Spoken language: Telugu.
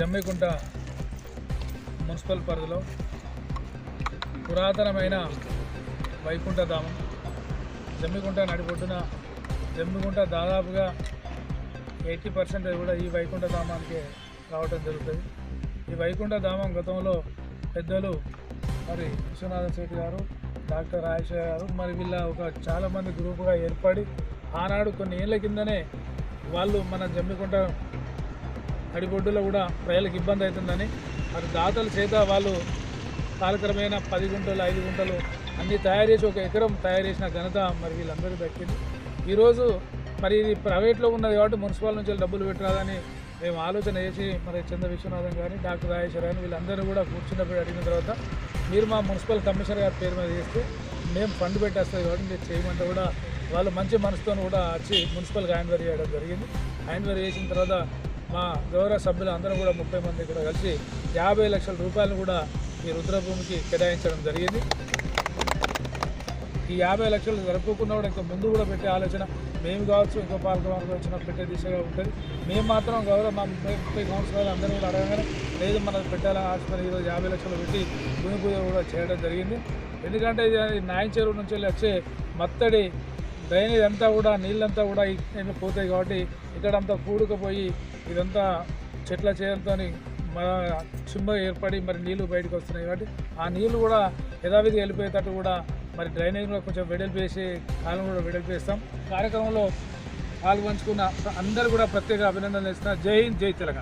జమ్మికుంట మున్సిపల్ పరిధిలో పురాతనమైన వైకుంఠ ధామం. జమ్మికుంట నడిపొడ్డున జమ్మికుంట దాదాపుగా ఎయిటీ పర్సెంటేజ్ కూడా ఈ వైకుంఠ ధామానికి రావడం జరుగుతుంది. ఈ వైకుంఠ ధామం గతంలో పెద్దలు మరి విశ్వనాథన్ శెట్టి గారు డాక్టర్ రాజశేఖర్ గారు మరి వీళ్ళ ఒక చాలామంది గ్రూపుగా ఏర్పడి ఆనాడు కొన్ని ఏళ్ళ కిందనే వాళ్ళు మన జమ్మికుంట తడిబొడ్డులో కూడా ప్రజలకు ఇబ్బంది అవుతుందని మరి దాతల చేత వాళ్ళు కాలక్రమేణా పది గుంటలు ఐదు గుంటలు అన్నీ తయారు చేసి ఒక ఎకరం తయారు చేసిన ఘనత మరి వీళ్ళందరికీ దక్కింది. ఈరోజు మరి ఇది ప్రైవేట్లో ఉన్నది కాబట్టి మున్సిపాల్ నుంచి డబ్బులు పెట్టరాదని మేము ఆలోచన చేసి మరి చంద్ర విశ్వనాథన్ కానీ డాక్టర్ రాజేశ్వర కానీ వీళ్ళందరూ కూడా కూర్చున్నప్పుడు అడిగిన తర్వాత మీరు మా మున్సిపల్ కమిషనర్ గారి పేరు మీద చేస్తే మేము ఫండ్ పెట్టేస్తాం కాబట్టి మీరు చేయమంటే కూడా వాళ్ళు మంచి మనసుతో కూడా వచ్చి మున్సిపల్గా హ్యాండ్వర్ చేయడం జరిగింది. హ్యాండ్వర్ చేసిన తర్వాత మా గౌరవ సభ్యులు అందరూ కూడా ముప్పై మంది కూడా కలిసి యాభై లక్షల రూపాయలు కూడా ఈ రుద్రభూమికి కేటాయించడం జరిగింది. ఈ యాభై లక్షలు జరుపుకున్న కూడా ఇంకా ముందు కూడా పెట్టే ఆలోచన మేము కావచ్చు ఇంకో పాలకవర్గం వచ్చిన పెట్టే దిశగా ఉంటుంది. మేము మాత్రం గౌరవ మా ముప్పై ముప్పై సంవత్సరాలు అందరూ కూడా అడగగానే లేదు మనం పెట్టాలని ఆశపడి ఈరోజు యాభై లక్షలు పెట్టి భూమి పూజ కూడా చేయడం జరిగింది. ఎందుకంటే ఇది నాయన్ చెరువు నుంచి వెళ్ళి వచ్చే మత్తడి డ్రైనేజ్ అంతా కూడా నీళ్ళంతా కూడా ఇట్లా పోతాయి కాబట్టి ఇక్కడంతా కూడుకుపోయి ఇదంతా చెట్ల చేరుతో మన చుమ్మ ఏర్పడి మరి నీళ్ళు బయటకు వస్తున్నాయి కాబట్టి ఆ నీళ్ళు కూడా యథావిధి వెళ్ళిపోయేటట్టు కూడా మరి డ్రైనేజ్ కూడా కొంచెం వెడల్పు వేసి కాలం కూడా వెడల్పు వేస్తాం కార్యక్రమంలో పాల్గొంచుకున్న అందరూ కూడా ప్రత్యేక అభినందనలు ఇస్తున్నారు జై హింద్ జై తెలంగాణ.